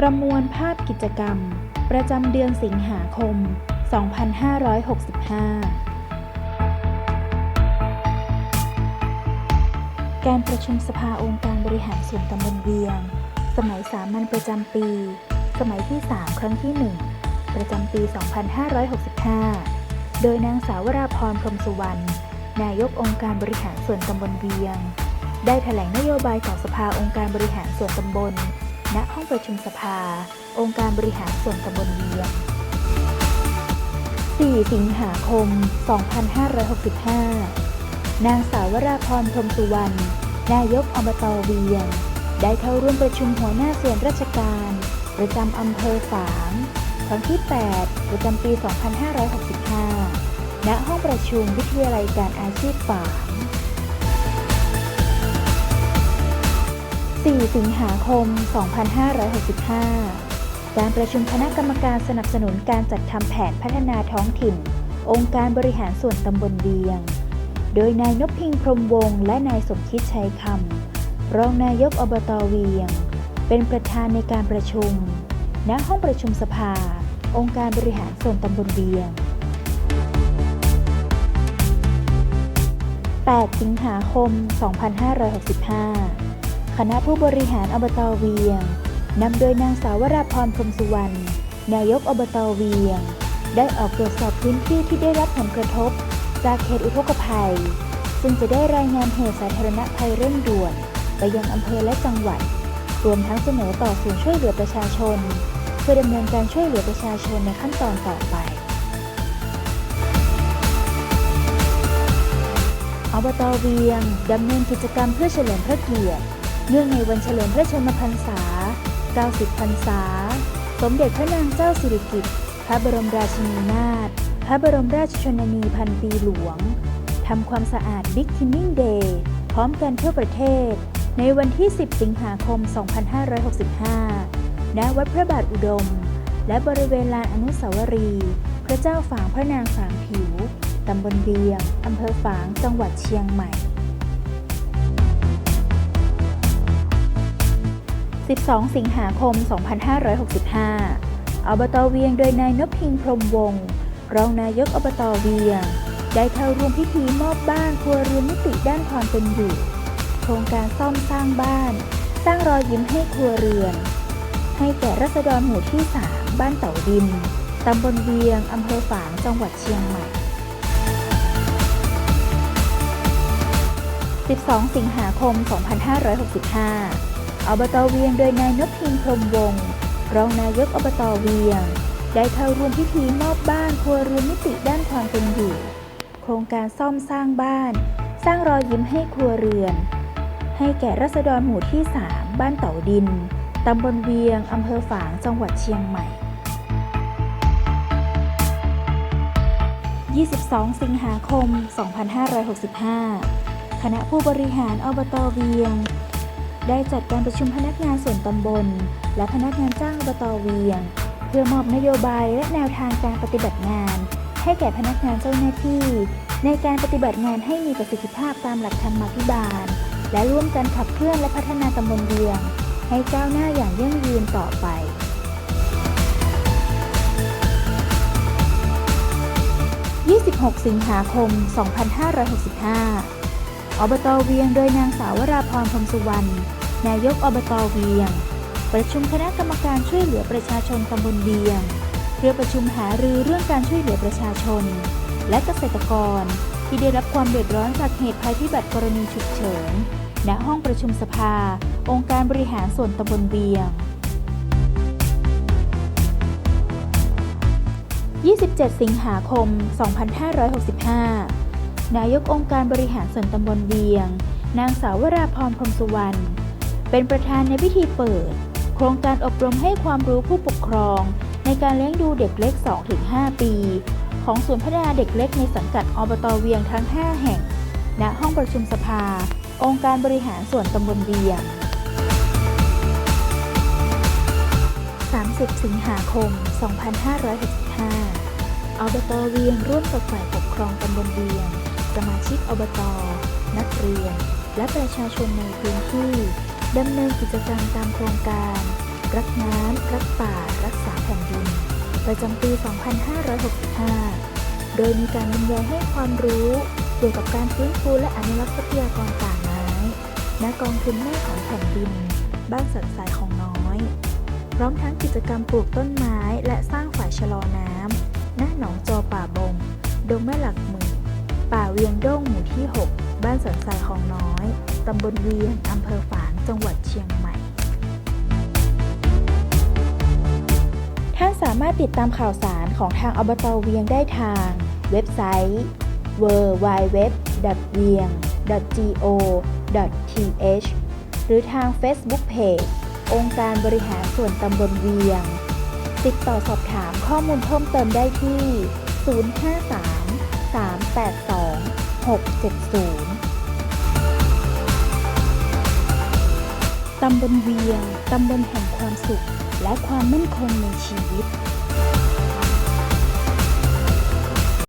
ประมวลภาพกิจกรรม ประจำเดือนสิงหาคม 2565 การประชุมสภาองค์การบริหารส่วนตำบลเวียง สมัยสามัญประจำปี สมัยที่ 3 ครั้งที่ 1 ประจำปี 2565 โดยนางสาวราพรพรมสุวรรณ นายกองค์การบริหารส่วนตำบลเวียง ได้แถลงนโยบายต่อสภาองค์การบริหารส่วนตำบล ณห้องประชุมสภา องค์การบริหารส่วนตำบลเวียง 4 สิงหาคม 2565 นางสาวราพรพรมสุวรรณ นายกอบตเวียง ได้เข้าร่วมประชุมหัวหน้าส่วนราชการ ประจำอำเภอฝางครั้งที่ 8 ประจำปี 2565 ณ ห้องประชุมวิทยาลัยการอาชีพฝาง 4 สิงหาคม 2565 การประชุมคณะกรรมการสนับสนุนการจัดทำแผนพัฒนาท้องถิ่น องค์การบริหารส่วนตำบลเวียง โดยนายนพพิงค์พรมวงศ์และนายสมคิดชัยคำรองนายกอบตเวียง เป็นประธานในการประชุม ณ ห้องประชุมสภา องค์การบริหารส่วนตำบลเวียง 8 สิงหาคม 2565 คณะผู้บริหารอบตเวียงนำโดยนางสาวราพรพรมสุวรรณนายกอบตเวียง ได้ออกตรวจสอบพื้นที่ที่ได้รับผลกระทบ จากเขตอุทกภัย ซึ่งจะได้รายงานเหตุสาธารณภัยเร่งด่วน ไปยังอำเภอและจังหวัด รวมทั้งเสนอต่อศูนย์ช่วยเหลือประชาชน เพื่อดำเนินการช่วยเหลือประชาชนในขั้นตอนต่อไปอบตเวียงดำเนินกิจกรรมเพื่อเฉลิมพระเกียรติ เนื่องในวันเฉลิมพระชนมพรรษา 90 พรรษา สมเด็จพระนางเจ้าสิริกิติ์ พระบรมราชินีนาถ พระบรมราชชนนีพันปีหลวง ทำความสะอาดบิ๊กคินนิ่งเดย์พร้อมกันทั่วประเทศ ในวันที่ 10 สิงหาคม 2565 ณ วัดพระบาทอุดม และบริเวณลานอนุสาวรีย์ พระเจ้าฝางพระนางฝางผิว ตำบลเบียง อำเภอฝาง จังหวัดเชียงใหม่ 12 สิงหาคม 2565 อบตเวียงโดยนายนพิงค์พรมวงศ์รองนายกอบตเวียง ได้เข้าร่วมพิธีมอบบ้านครัวเรือนมิติด้านความเป็นอยู่ โครงการซ่อมสร้างบ้าน สร้างรอยยิ้มให้ครัวเรือน ให้แก่รัษฎรหมู่ที่ 3 บ้านเต่าดิน ตำบลเวียง อำเภอฝาง จังหวัดเชียงใหม่ 12 สิงหาคม 2565 อบตเวียงโดยนายนพพิงค์พรมวงศ์รองนายกอบตเวียง ได้เข้าร่วมพิธีมอบบ้านครัวเรือนมิติด้านความเป็นอยู่ โครงการซ่อมสร้างบ้าน สร้างรอยยิ้มให้ครัวเรือน ให้แก่รัษฎรหมู่ที่ 3 บ้านเต่าดิน ตำบลเวียง อำเภอฝาง จังหวัดเชียงใหม่ 22 สิงหาคม 2565 คณะผู้บริหารอบตเวียง ได้จัดการประชุมพนักงานส่วนตำบล และพนักงานจ้างอบตเวียง เพื่อมอบนโยบายและแนวทางการปฏิบัติงาน ให้แก่พนักงานเจ้าหน้าที่ ในการปฏิบัติงานให้มีประสิทธิภาพตามหลักธรรมาภิบาล และร่วมกันขับเคลื่อนและพัฒนาตำบลเวียง ให้ก้าวหน้าอย่างยั่งยืนต่อไป26 สิงหาคม 2565 อบตเวียงโดยนางสาวราพรพรมสุวรรณ นายกอบตเวียง ประชุมคณะกรรมการช่วยเหลือประชาชนตำบลเวียง เพื่อประชุมหารือเรื่องการช่วยเหลือประชาชน และเกษตรกร ที่ได้รับความเดือดร้อนจากเหตุภัยพิบัติกรณีฉุกเฉิน ณ ห้องประชุมสภา องค์การบริหารส่วนตำบลเวียง 27 สิงหาคม 2565 นายกองค์การบริหารส่วนตำบลเวียง นางสาววราพรพรมสุวรรณ เป็นประธานในพิธีเปิด โครงการอบรมให้ความรู้ผู้ปกครอง ในการเลี้ยงดูเด็กเล็ก 2-5 ปี ของศูนย์พัฒนาเด็กเล็กในสังกัดอบตเวียงทั้ง 5 แห่ง ณ ห้องประชุมสภา องค์การบริหารส่วนตำบลเวียง 30 สิงหาคม 2565อบตเวียงร่วมกับฝ่ายปกครองตำบลเวียง สมาชิกอบต นักเรียน และประชาชนในพื้นที่ดำเนินกิจกรรมตามโครงการ รักน้ำรักป่า รักษาแผ่นดิน ประจำปี 2565 โดยมีการบรรยายให้ความรู้เกี่ยวกับการฟื้นฟูและอนุรักษ์ทรัพยากรป่าไม้ณกองทุนแม่ของแผ่นดิน บ้านสันทรายของน้อย พร้อมทั้งกิจกรรมปลูกต้นไม้ และสร้างฝ่ายชะลอน้ำณหนองจอป่าบง ดงแม่หลักหมื่น ป่าเวียงด้งหมู่ที่ 6 บ้านสันทรายของน้อย ตำบลเวียง อำเภอฝาง จังหวัดเชียงใหม่ ท่านสามารถติดตามข่าวสารของทางอบตเวียงได้ทาง เว็บไซต์ www.vieng.go.th หรือทาง Facebook Page องค์การบริหารส่วนตำบลเวียง ติดต่อสอบถามข้อมูลเพิ่มเติมได้ที่ 053 382 670 ตำบลเวียง ตำบลแห่งความสุขและความมั่นคงในชีวิต